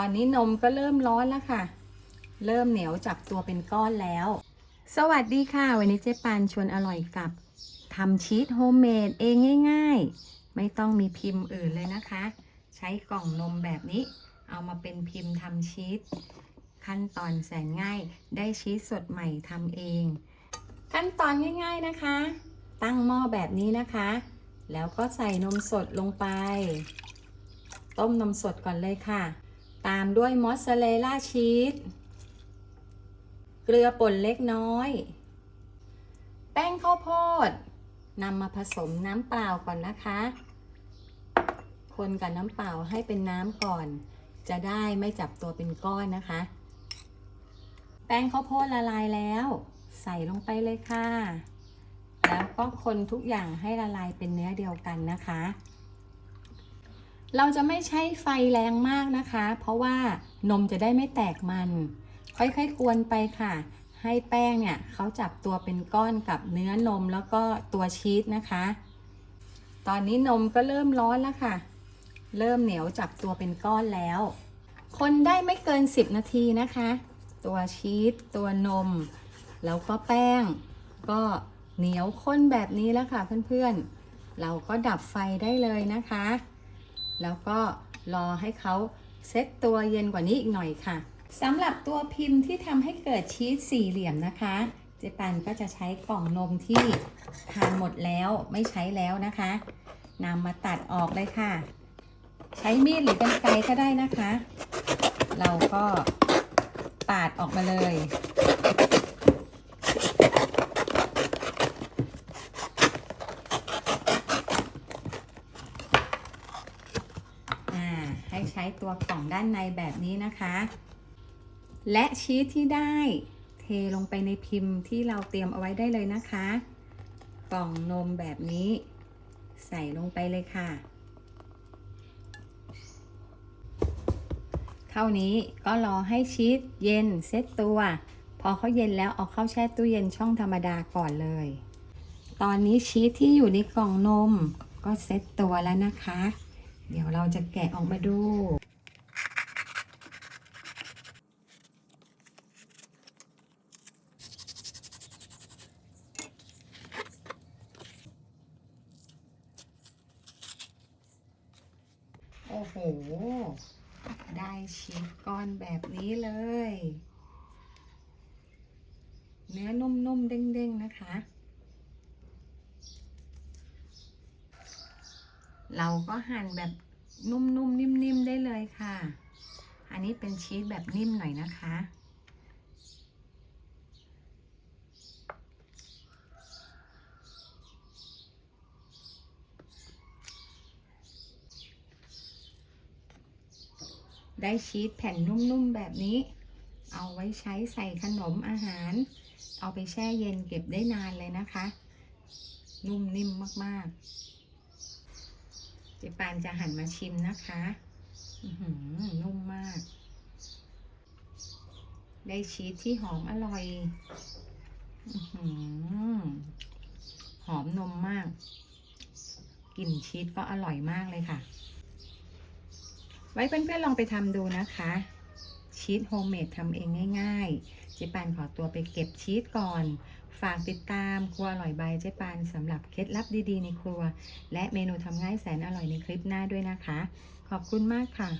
ตอนนี้นมก็เริ่มร้อนแล้วค่ะ เริ่มเหนียวจับตัวเป็นก้อนแล้ว สวัสดีค่ะ วันนี้เจ๊ปานชวนอร่อยกับทำชีสโฮมเมดเองง่าย ๆ ไม่ต้องมีพิมพ์อื่นเลยนะคะ ใช้กล่องนมแบบนี้ เอามาเป็นพิมพ์ทำชีสขั้นตอนแสนง่าย ได้ชีสสดใหม่ทำเอง ขั้นตอนง่าย ๆนะคะ ตั้งหม้อแบบนี้นะคะ แล้วก็ใส่นมสดลงไป ต้มนมสดก่อนเลยค่ะ ตามด้วยมอสซาเรลล่าชีส เกลือป่นเล็กน้อย แป้งข้าวโพดนำมาผสมน้ำเปล่าก่อนนะคะ คนกับน้ำเปล่าให้เป็นน้ำก่อน จะได้ไม่จับตัวเป็นก้อนนะคะ แป้งข้าวโพดละลายแล้ว ใส่ลงไปเลยค่ะ แล้วก็คนทุกอย่างให้ละลายเป็นเนื้อเดียวกันนะคะ เราจะไม่ใช้ไฟแรงมากนะคะ เพราะว่านมจะได้ไม่แตกมัน ค่อยๆกวนไปค่ะ ให้แป้งเนี่ยเขาจับตัวเป็นก้อนกับเนื้อนมแล้วก็ตัวชีสนะคะ ตอนนี้นมก็เริ่มร้อนแล้วค่ะ เริ่มเหนียวจับตัวเป็นก้อนแล้ว คนได้ไม่เกิน 10 นาทีนะคะ ตัวชีสตัวนม แล้วก็แป้ง ก็เหนียวข้นแบบนี้แล้วค่ะเพื่อนๆ เราก็ดับไฟได้เลยนะคะ แล้วก็รอให้เขาเซ็ตตัวเย็นกว่านี้อีกหน่อยค่ะสำหรับตัวพิมพ์ที่ทำให้เกิดชีสสี่เหลี่ยมนะคะ เจปันก็จะใช้กล่องนมที่ทานหมดแล้วไม่ใช้แล้วนะคะนำมาตัดออกเลยค่ะ ใช้มีดหรือกรรไกรก็ได้นะคะ เราก็ปาดออกมาเลย อ่า ให้ใช้ตัวกล่องด้านในแบบนี้นะคะ และชีสที่ได้เทลงไปในพิมพ์ที่เราเตรียมเอาไว้ได้เลยนะคะ กล่องนมแบบนี้ ใส่ลงไปเลยค่ะ เท่านี้ก็รอให้ชีสเย็นเซตตัว พอเขาเย็นแล้วเอาเข้าแช่ตู้เย็นช่องธรรมดาก่อนเลย ตอนนี้ชีสที่อยู่ในกล่องนมก็เซตตัวแล้วนะคะ เดี๋ยวเราจะแกะออกมาดู โอ้โห ได้ชีสก้อนแบบนี้เลย เนื้อนุ่มๆ เด้งๆ นะคะ เราก็หั่นแบบนุ่มๆนิ่มๆได้เลยค่ะ อันนี้เป็นชีสแบบนิ่มหน่อยนะคะ ได้ชีสแผ่นนุ่มๆแบบนี้ เอาไว้ใช้ใส่ขนมอาหาร เอาไปแช่เย็นเก็บได้นานเลยนะคะ นุ่มนิ่มมากๆ เจปานจะหันมาชิมนะคะอื้อหือนุ่มมาก ได้ชีสที่หอมอร่อยอื้อหือหอมนมมาก กลิ่นชีสก็อร่อยมากเลยค่ะ ไว้เพื่อนๆลองไปทำดูนะคะ ชีสโฮมเมดทำเองง่ายๆเจ๊ปานขอตัวไปเก็บชีสก่อน ฝากติดตามครัวอร่อยใบยเจ๊ปานสำหรับเคล็ดลับดีๆในครัว และเมนูทำง่ายแสนอร่อยในคลิปหน้าด้วยนะคะ ขอบคุณมากค่ะ